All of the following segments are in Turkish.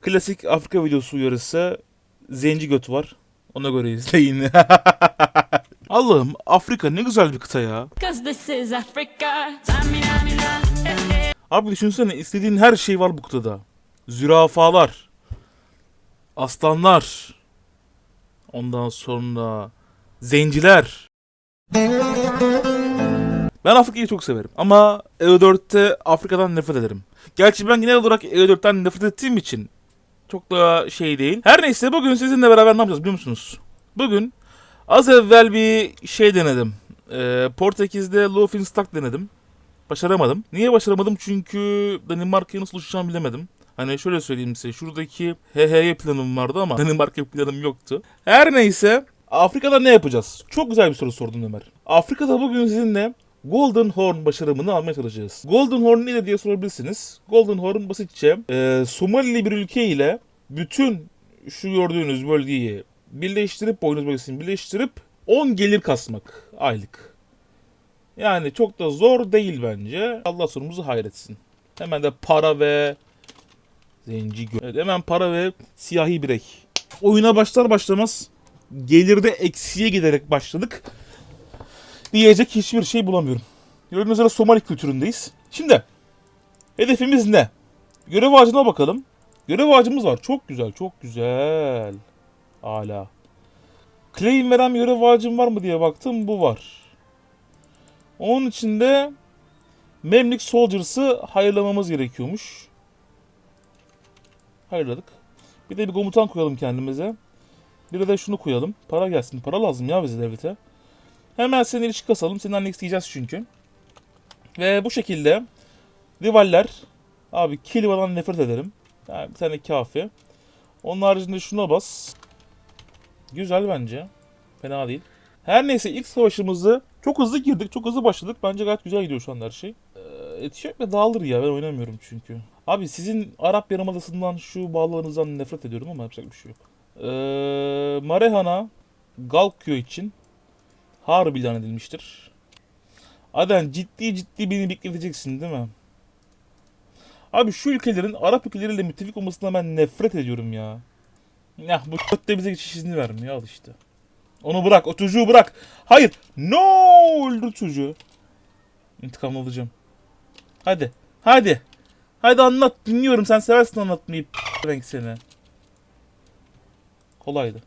Klasik Afrika videosu uyarısı. Zenci göt var. Ona göre izleyin. Allah'ım Afrika ne güzel bir kıta ya. Eh, eh. Abi düşünsene istediğin her şey var bu kıtada. Zürafalar. Aslanlar. Ondan sonra zenciler. Ben Afrika'yı çok severim ama EU4'te Afrika'dan nefret ederim. Gerçi ben genel olarak EU4'ten nefret ettiğim için çok da şey değil. Her neyse bugün sizinle beraber ne yapacağız biliyor musunuz? Bugün az evvel bir şey denedim. Ee, Portekiz'de Loafing Stock denedim. Başaramadım. Niye başaramadım? Çünkü Danimarka'ya nasıl uçacağımı bilemedim. Hani şöyle söyleyeyim size. Şuradaki HHY planım vardı ama Danimarka planım yoktu. Her neyse. Afrika'da ne yapacağız? Çok güzel bir soru sordun Ömer. Afrika'da bugün sizinle Golden Horn başarımını almaya çalışacağız. Golden Horn nedir diye sorabilirsiniz. Golden Horn basitçe e, Somalili bir ülke ile bütün şu gördüğünüz bölgeyi birleştirip, boynuz bölgesini birleştirip 10 gelir kasmak aylık. Yani çok da zor değil bence. Allah sonumuzu hayretsin. Hemen de para ve zenci Evet, hemen para ve siyahi birey. Oyuna başlar başlamaz gelirde eksiye giderek başladık. Diyecek hiçbir şey bulamıyorum. Gördüğünüz üzere Somali kültüründeyiz. Şimdi hedefimiz ne? Görev ağacına bakalım. Görev ağacımız var. Çok güzel, çok güzel. Hala. Claim veren görev ağacım var mı diye baktım. Bu var. Onun içinde Memlik Soldiers'ı hayırlamamız gerekiyormuş. Hayırladık. Bir de bir komutan koyalım kendimize. Bir de şunu koyalım. Para gelsin. Para lazım ya bize devlete. Hemen senin ilişki kasalım. Anneni isteyeceğiz çünkü. Ve bu şekilde rivaller abi Kiliva'dan nefret ederim. Yani bir tane kafi. Onun haricinde şuna bas. Güzel bence. Fena değil. Her neyse ilk savaşımızı çok hızlı girdik, çok hızlı başladık. Bence gayet güzel gidiyor şu anda her şey. Ee, Etiyopya dağılır ya ben oynamıyorum çünkü. Abi sizin Arap Yarımadası'ndan şu bağlarınızdan nefret ediyorum ama yapacak bir şey yok. Ee, Marehan'a Galkyo için harbi ilan edilmiştir. Aden ciddi ciddi beni bekleteceksin değil mi? Abi şu ülkelerin Arap ülkeleriyle müttefik olmasına ben nefret ediyorum ya. Ya bu de bize geçiş izni vermiyor al işte. Onu bırak. O çocuğu bırak. Hayır. No! Öldür çocuğu. İntikam alacağım. Hadi. Hadi. Hadi anlat. Dinliyorum. Sen seversin anlatmayı. Renk seni. Kolaydı.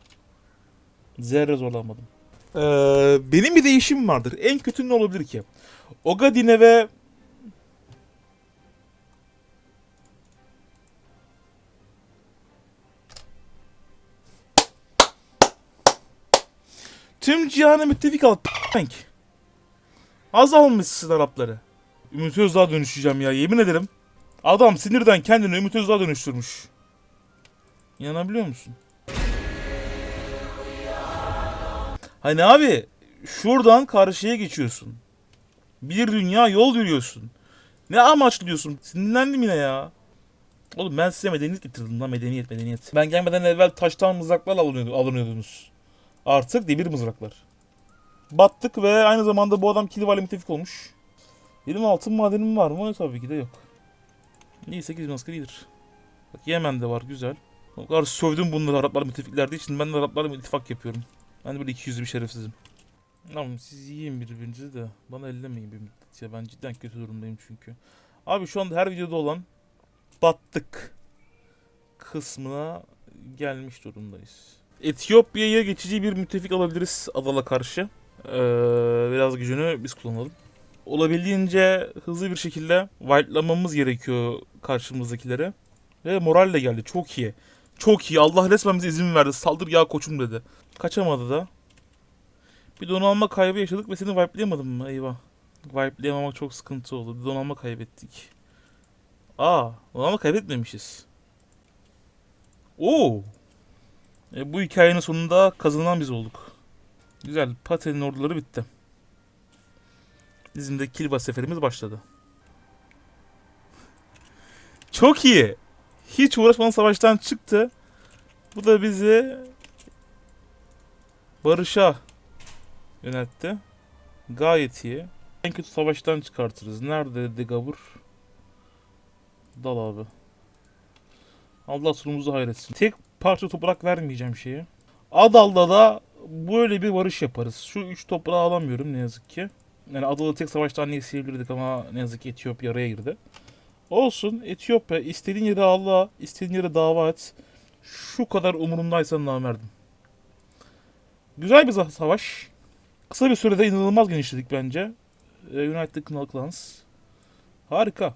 Zerre zorlanmadım. Ee, benim bir değişim vardır. En kötü ne olabilir ki? Ogadine ve Tüm cihanı müttefik al. Renk. Az Arapları. Ümit Özdağ'a dönüşeceğim ya yemin ederim. Adam sinirden kendini Ümit Özdağ'a dönüştürmüş. İnanabiliyor musun? Hani abi şuradan karşıya geçiyorsun. Bir dünya yol yürüyorsun. Ne amaçlıyorsun? Sinirlendim yine ya. Oğlum ben size medeniyet getirdim lan medeniyet medeniyet. Ben gelmeden evvel taştan mızraklarla alınıyordu, alınıyordunuz. Artık demir mızraklar. Battık ve aynı zamanda bu adam Kilivali müttefik olmuş. Benim altın madenim var mı? Tabii ki de yok. İyi 8 bin asker iyidir. Bak Yemen'de var güzel. O kadar sövdüm bunları Araplar müttefiklerdi için ben de Araplarla ittifak yapıyorum. Ben de böyle 200'lü bir şerefsizim. Tamam siz yiyin birbirinizi de bana ellemeyin bir müddet ya ben cidden kötü durumdayım çünkü. Abi şu anda her videoda olan battık kısmına gelmiş durumdayız. Etiyopya'ya geçici bir müttefik alabiliriz Adal'a karşı. Ee, biraz gücünü biz kullanalım. Olabildiğince hızlı bir şekilde wipe'lamamız gerekiyor karşımızdakilere. Ve moral de geldi. Çok iyi. Çok iyi. Allah resmen bize izin verdi. Saldır ya koçum dedi. Kaçamadı da. Bir donanma kaybı yaşadık ve seni wipe'layamadım mı? Eyvah. Wipe'layamamak çok sıkıntı oldu. Bir donanma kaybettik. Aa, donanma kaybetmemişiz. Oo. E, bu hikayenin sonunda kazanan biz olduk. Güzel. Paten'in orduları bitti. Bizim de Kilba seferimiz başladı. Çok iyi. Hiç uğraşmadan savaştan çıktı. Bu da bizi barışa yöneltti. Gayet iyi. En kötü savaştan çıkartırız. Nerede Degabur? Dal abi. Allah sonumuzu hayretsin. Tek parça toprak vermeyeceğim şeye. Adal'da da böyle bir varış yaparız. Şu üç toprağı alamıyorum ne yazık ki. Yani Adal'ı tek savaşta anneyi silebilirdik ama ne yazık ki Etiyopya araya girdi. Olsun Etiyopya istediğin yere Allah, istediğin yere dava et. Şu kadar umurumdaysan namerdim. Güzel bir savaş. Kısa bir sürede inanılmaz genişledik bence. Ee, United Knuckle Clans. Harika.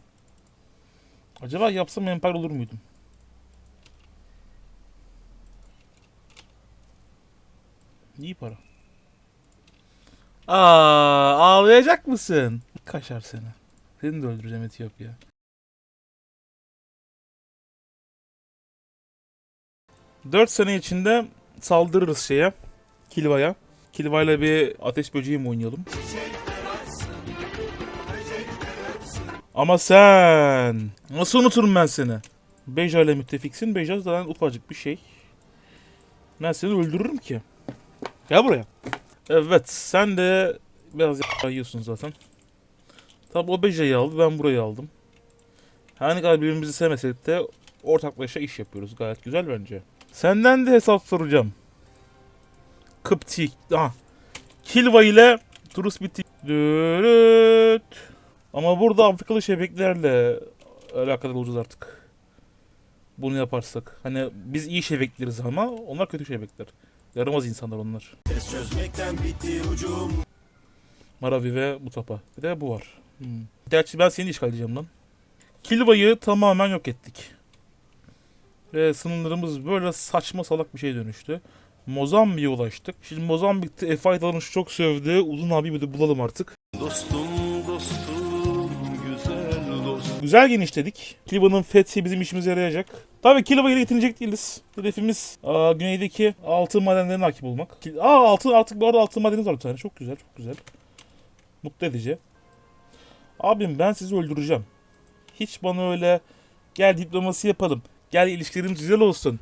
Acaba yapsam empire olur muydum? İyi para. Aa, ağlayacak mısın? Kaşar seni. Seni de öldüreceğim Etiyopya. Dört sene içinde saldırırız şeye. Kilva'ya. Kilva'yla bir ateş böceği mi oynayalım? Ama sen... Nasıl unuturum ben seni? Beja ile müttefiksin. Beja zaten ufacık bir şey. Ben seni öldürürüm ki. Gel buraya. Evet sen de biraz yiyorsun zaten. Tabi o Beja'yı aldı ben burayı aldım. Her ne kadar birbirimizi sevmesek de ortaklaşa iş yapıyoruz. Gayet güzel bence. Senden de hesap soracağım. Kıptik. Aha. Kilva ile Turus bitti. Dürüt. Ama burada Afrikalı şebeklerle alakadar olacağız artık. Bunu yaparsak. Hani biz iyi şebekleriz ama onlar kötü şebekler. Yaramaz insanlar onlar. Test çözmekten bitti ucum. Maravi ve Mutapa. Bir de bu var. Hmm. Gerçi ben seni işgal edeceğim lan. Kilva'yı tamamen yok ettik. Ve sınırlarımız böyle saçma salak bir şey dönüştü. Mozambik'e ulaştık. Şimdi Mozambik'te F.I. Dalınç çok sövdü. Uzun abi bir de bulalım artık. Dostum dostum güzel dostum. Güzel genişledik. Kilva'nın fethi bizim işimize yarayacak. Tabii ile yetinecek değiliz. Hedefimiz aa, güneydeki altın madenlerine hakim olmak. Aa altın artık bu arada altın madenimiz var bir tane. Çok güzel çok güzel. Mutlu edici. Abim ben sizi öldüreceğim. Hiç bana öyle gel diplomasi yapalım. Gel ilişkilerimiz güzel olsun.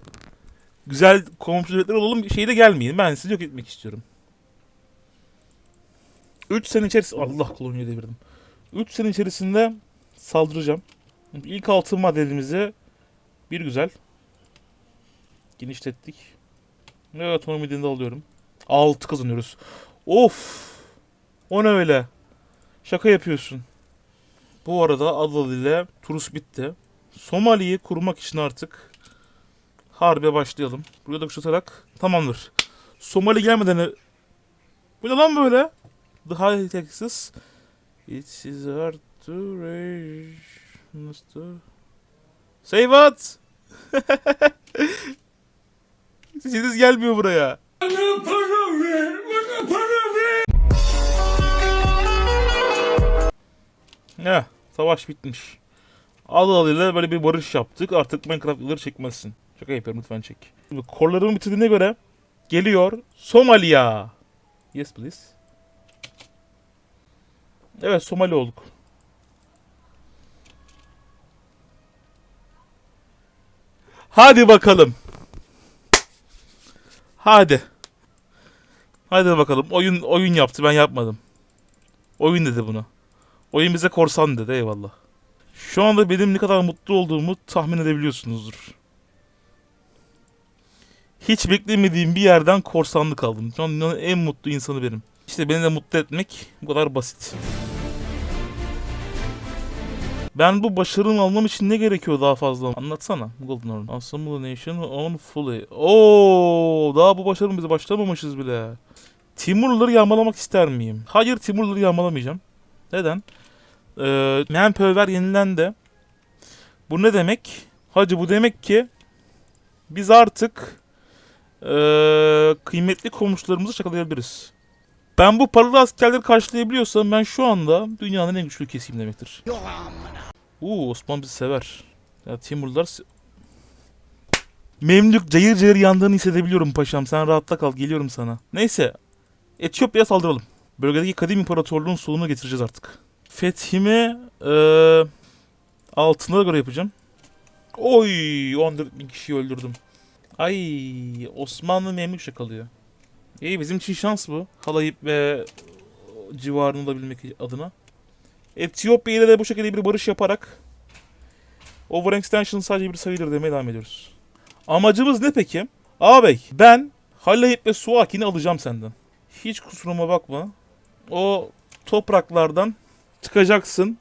Güzel komşu devletler olalım şeyde gelmeyin. Ben sizi yok etmek istiyorum. 3 sene içerisinde Allah kolonyayı devirdim. 3 sene içerisinde saldıracağım. İlk altın madenimizi bir güzel genişlettik. Evet onu midinde alıyorum. 6 kazanıyoruz. Of! O ne öyle? Şaka yapıyorsun. Bu arada Adal ile Turus bitti. Somali'yi kurmak için artık harbe başlayalım. Buraya da kuşatarak tamamdır. Somali gelmeden e- bu ne lan böyle? High Texas It is hard to rage do- Say what? Sesiniz gelmiyor buraya. Ne? Savaş bitmiş. Al al ile böyle bir barış yaptık. Artık Minecraft yılları çekmezsin. Şaka yapıyorum lütfen çek. Şimdi korlarımı bitirdiğine göre geliyor Somalia. Yes please. Evet Somali olduk. Hadi bakalım. Hadi. Hadi bakalım. Oyun oyun yaptı ben yapmadım. Oyun dedi bunu. Oyun bize korsan dedi eyvallah. Şu anda benim ne kadar mutlu olduğumu tahmin edebiliyorsunuzdur. Hiç beklemediğim bir yerden korsanlık aldım. Şu an dünyanın en mutlu insanı benim. İşte beni de mutlu etmek bu kadar basit. Ben bu başarımı almam için ne gerekiyor daha fazla? Anlatsana. Golden Horn. Assemble Nation on fully. Oo, daha bu başarım bize başlamamışız bile. Timurları yağmalamak ister miyim? Hayır Timurları yağmalamayacağım. Neden? Ee, Manpower yenilendi. Bu ne demek? Hacı bu demek ki biz artık ee, kıymetli komşularımızı şakalayabiliriz. Ben bu paralı askerleri karşılayabiliyorsam ben şu anda dünyanın en güçlü keseyim demektir. Uuu Osman bizi sever. Ya Timurlar... se- Memlük cayır cayır yandığını hissedebiliyorum paşam. Sen rahatta kal geliyorum sana. Neyse. Etiyopya'ya saldıralım. Bölgedeki kadim imparatorluğun sonunu getireceğiz artık. Fethimi eee altına göre yapacağım. Oy 14 bin kişiyi öldürdüm. Ay Osmanlı memlük kalıyor. İyi bizim için şans bu. Halayip ve civarını alabilmek adına. Etiyopya ile de bu şekilde bir barış yaparak Overextension sadece bir sayıdır demeye devam ediyoruz. Amacımız ne peki? Ağabey ben Halayip ve Suakin'i alacağım senden. Hiç kusuruma bakma. O topraklardan çıkacaksın.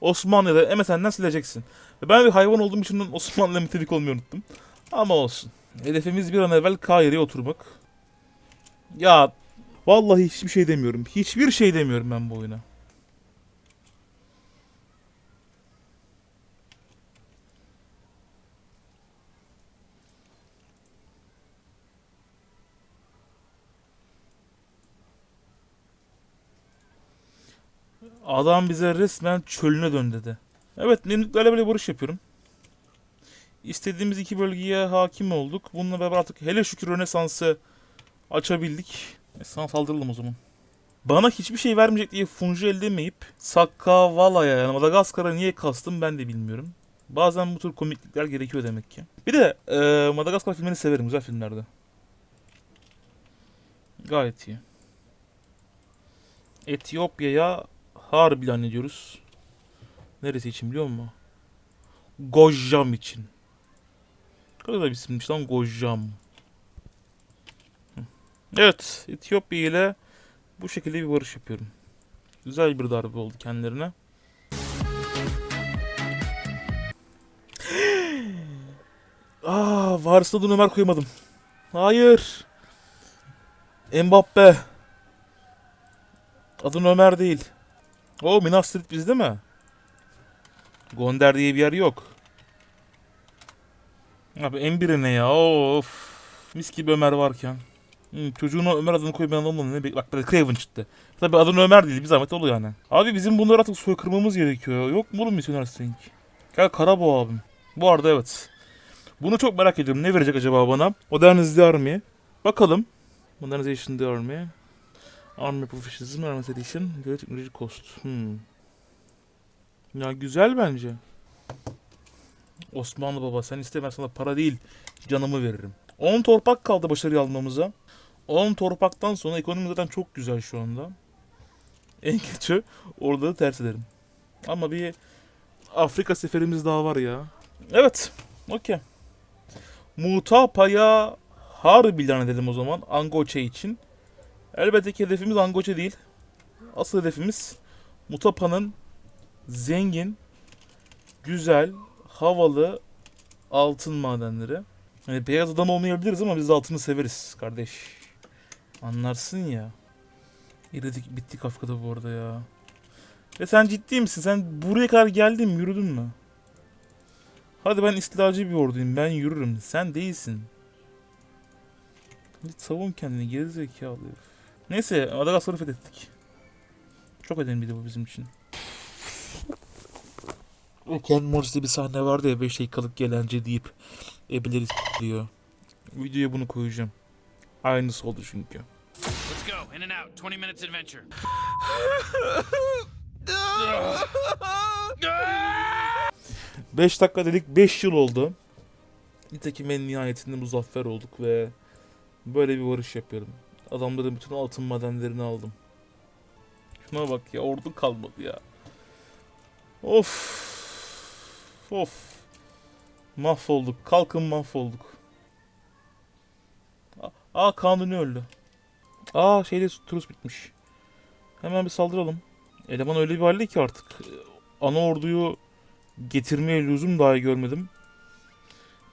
Osmanlı'da MSN'den sileceksin. Ve ben bir hayvan olduğum için Osmanlı'ya müttefik olmayı unuttum. Ama olsun. Hedefimiz bir an evvel Kahire'ye oturmak. Ya vallahi hiçbir şey demiyorum. Hiçbir şey demiyorum ben bu oyuna. Adam bize resmen çölüne dön dedi. Evet Nemlüklerle böyle barış yapıyorum. İstediğimiz iki bölgeye hakim olduk. Bununla beraber artık hele şükür Rönesans'ı açabildik. E, sana saldıralım o zaman. Bana hiçbir şey vermeyecek diye Funju elde edemeyip Sakkavala'ya yani Madagaskar'a niye kastım ben de bilmiyorum. Bazen bu tür komiklikler gerekiyor demek ki. Bir de e, Madagaskar filmlerini severim güzel filmlerde. Gayet iyi. Etiyopya'ya Harbilan ediyoruz. Neresi için biliyor musun? Gojjam için. Bir isimmiş lan Gojjam. Hı. Evet, Etiyopya ile bu şekilde bir barış yapıyorum. Güzel bir darbe oldu kendilerine. Aa, varisli adını Ömer koymadım. Hayır. Mbappe. Adın Ömer değil. O Minas Tirith bizde mi? Gonder diye bir yer yok. Abi M1'e ne ya? Of. Mis gibi Ömer varken. Hı, çocuğuna Ömer adını koy ben anlamadım. Ne Bak böyle Craven çıktı. Tabi adın Ömer değil. Bir zahmet oluyor yani. Abi bizim bunları artık soykırmamız gerekiyor. Yok mu oğlum misyoner Stink? Gel Karabo abim. Bu arada evet. Bunu çok merak ediyorum. Ne verecek acaba bana? Modernize the Army. Bakalım. Modernization the Army. Army Professionalism, Army Edition, Göre Teknoloji Cost. Hmm. Ya güzel bence. Osmanlı baba sen iste ben sana para değil canımı veririm. 10 torpak kaldı başarıyı almamıza. 10 torpaktan sonra ekonomi zaten çok güzel şu anda. En kötü orada da ters ederim. Ama bir Afrika seferimiz daha var ya. Evet. Okey. Mutapa'ya Harbilan edelim o zaman. Angoche için. Elbette ki hedefimiz Angoche değil. Asıl hedefimiz Mutapa'nın zengin, güzel, havalı altın madenleri. Hani beyaz adam olmayabiliriz ama biz altını severiz kardeş. Anlarsın ya. İridik bittik Afrika'da bu arada ya. Ve sen ciddi misin? Sen buraya kadar geldin mi? Yürüdün mü? Hadi ben istilacı bir orduyum. Ben yürürüm. Sen değilsin. Git savun kendini gerizekalı. Neyse Madagaskar'ı fethettik. Çok önemliydi bu bizim için. Ken Morris'te bir sahne vardı ya 5 dakikalık gelence deyip ebeleri diyor. Videoya bunu koyacağım. Aynısı oldu çünkü. Let's go. In and out. 20 minutes adventure. 5 dakika dedik 5 yıl oldu. Nitekim en nihayetinde muzaffer olduk ve böyle bir varış yapıyorum. Adamların bütün altın madenlerini aldım. Şuna bak ya ordu kalmadı ya. Of. Of. Mahvolduk. Kalkın mahvolduk. Aa, Kanuni öldü. Aa şeyde turist bitmiş. Hemen bir saldıralım. Eleman öyle bir halde ki artık. Ana orduyu getirmeye lüzum dahi görmedim.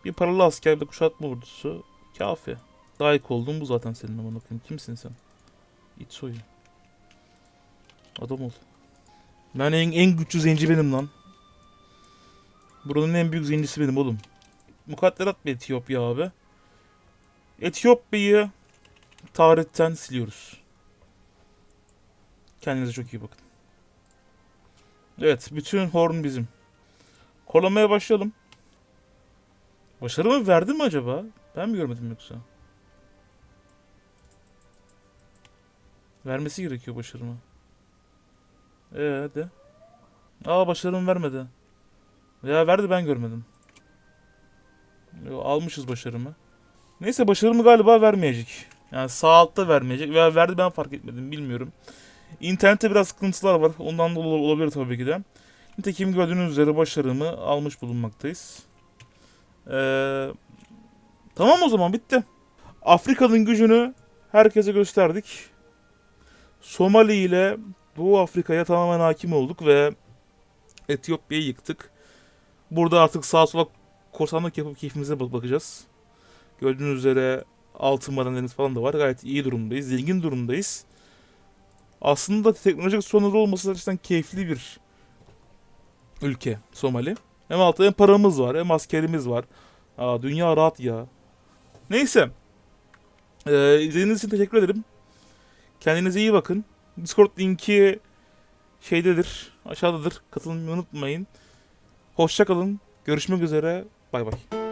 Bir paralı asker kuşatma ordusu. Kafi. Layık oldun bu zaten senin aman okuyayım. Kimsin sen? İç soyu. Adam ol. Ben en, en güçlü zenci benim lan. Buranın en büyük zencisi benim oğlum. Mukadderat bir Etiyopya abi. Etiyopya'yı tarihten siliyoruz. Kendinize çok iyi bakın. Evet, bütün horn bizim. Kolamaya başlayalım. Başarı mı verdi mi acaba? Ben mi görmedim yoksa? Vermesi gerekiyor başarımı. Ee hadi. Aa başarımı vermedi. Ya verdi ben görmedim. Almışız başarımı. Neyse başarımı galiba vermeyecek. Yani sağ altta vermeyecek. Veya verdi ben fark etmedim bilmiyorum. İnternette biraz sıkıntılar var. Ondan da ol- olabilir tabii ki de. Nitekim gördüğünüz üzere başarımı almış bulunmaktayız. Ee, tamam o zaman bitti. Afrika'nın gücünü herkese gösterdik. Somali ile Doğu Afrika'ya tamamen hakim olduk ve Etiyopya'yı yıktık. Burada artık sağa sola korsanlık yapıp keyfimize bak- bakacağız. Gördüğünüz üzere altın madenlerimiz falan da var. Gayet iyi durumdayız. Zengin durumdayız. Aslında teknolojik sorunları olması açısından keyifli bir ülke Somali. Hem altta hem paramız var hem askerimiz var. Aa, dünya rahat ya. Neyse. Ee, izlediğiniz için teşekkür ederim. Kendinize iyi bakın. Discord linki şeydedir, aşağıdadır. Katılmayı unutmayın. Hoşça kalın. Görüşmek üzere. Bay bay.